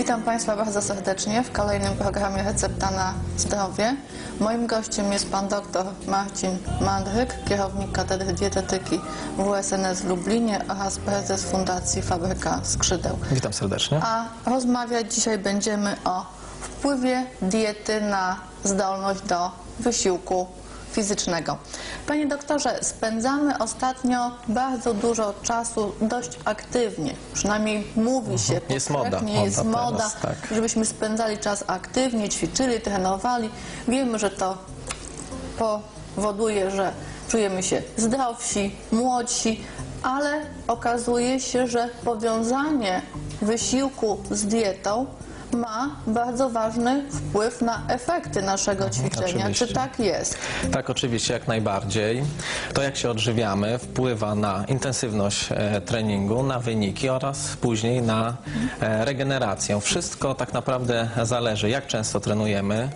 Witam Państwa bardzo serdecznie w kolejnym programie Recepta na Zdrowie. Moim gościem jest pan dr Marcin Mandryk, kierownik Katedry Dietetyki WSNS w Lublinie oraz prezes Fundacji Fabryka Skrzydeł. Witam serdecznie. A rozmawiać dzisiaj będziemy o wpływie diety na zdolność do wysiłku fizycznego. Panie doktorze, spędzamy ostatnio bardzo dużo czasu dość aktywnie. Przynajmniej mówi się Mhm. Jest moda, powszechnie, jest moda moda, teraz, tak. żebyśmy spędzali czas aktywnie, ćwiczyli, trenowali. Wiemy, że to powoduje, że czujemy się zdrowsi, młodsi, ale okazuje się, że powiązanie wysiłku z dietą ma bardzo ważny wpływ na efekty naszego ćwiczenia. Czy oczywiście. tak jest? Tak, oczywiście, jak najbardziej. To, jak się odżywiamy, wpływa na intensywność e, treningu, na wyniki oraz później na e, regenerację. Wszystko tak naprawdę zależy, jak często trenujemy,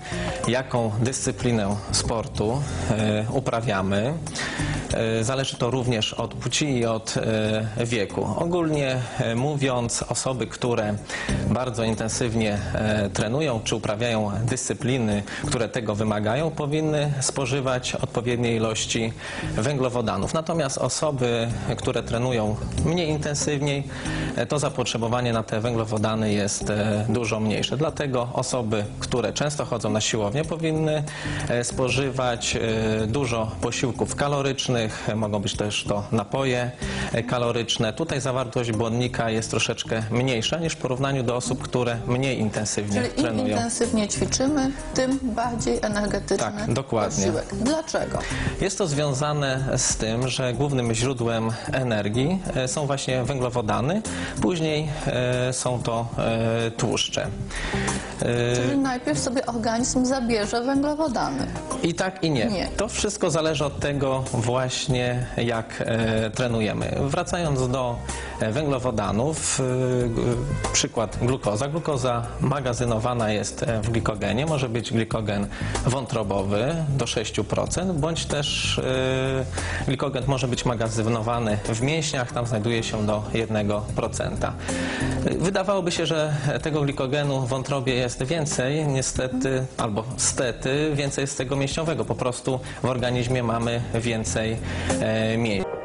jaką dyscyplinę sportu e, uprawiamy. Zależy to również od płci i od wieku. Ogólnie mówiąc, osoby, które bardzo intensywnie e, trenują czy uprawiają dyscypliny, które tego wymagają, powinny spożywać odpowiednie ilości węglowodanów. Natomiast osoby, które trenują mniej intensywniej, e, to zapotrzebowanie na te węglowodany jest e, dużo mniejsze. Dlatego osoby, które często chodzą na siłownię, powinny spożywać dużo posiłków kalorycznych, mogą być też to napoje kaloryczne. Tutaj zawartość błonnika jest troszeczkę mniejsza niż w porównaniu do osób, które mniej intensywnie Czyli im trenują. intensywnie ćwiczymy, tym bardziej energetyczny Tak, dokładnie. posiłek. Dlaczego? Jest to związane z tym, że głównym źródłem energii e, są właśnie węglowodany, później e, są to e, tłuszcze. Czyli najpierw sobie organizm zabierze węglowodany. I tak i nie. Nie. To wszystko zależy od tego właśnie jak e, trenujemy. Wracając do e, węglowodanów, e, przykład glukoza. Glukoza magazynowana jest e, w glikogenie. Może być glikogen wątrobowy do 6%, bądź też e, glikogen może być magazynowany w mięśniach, tam znajduje się do 1%. Wydawałoby się, że tego glikogenu w wątrobie jest więcej, niestety, albo stety, więcej jest tego mięśniowego. Po prostu w organizmie mamy więcej e, mięśni.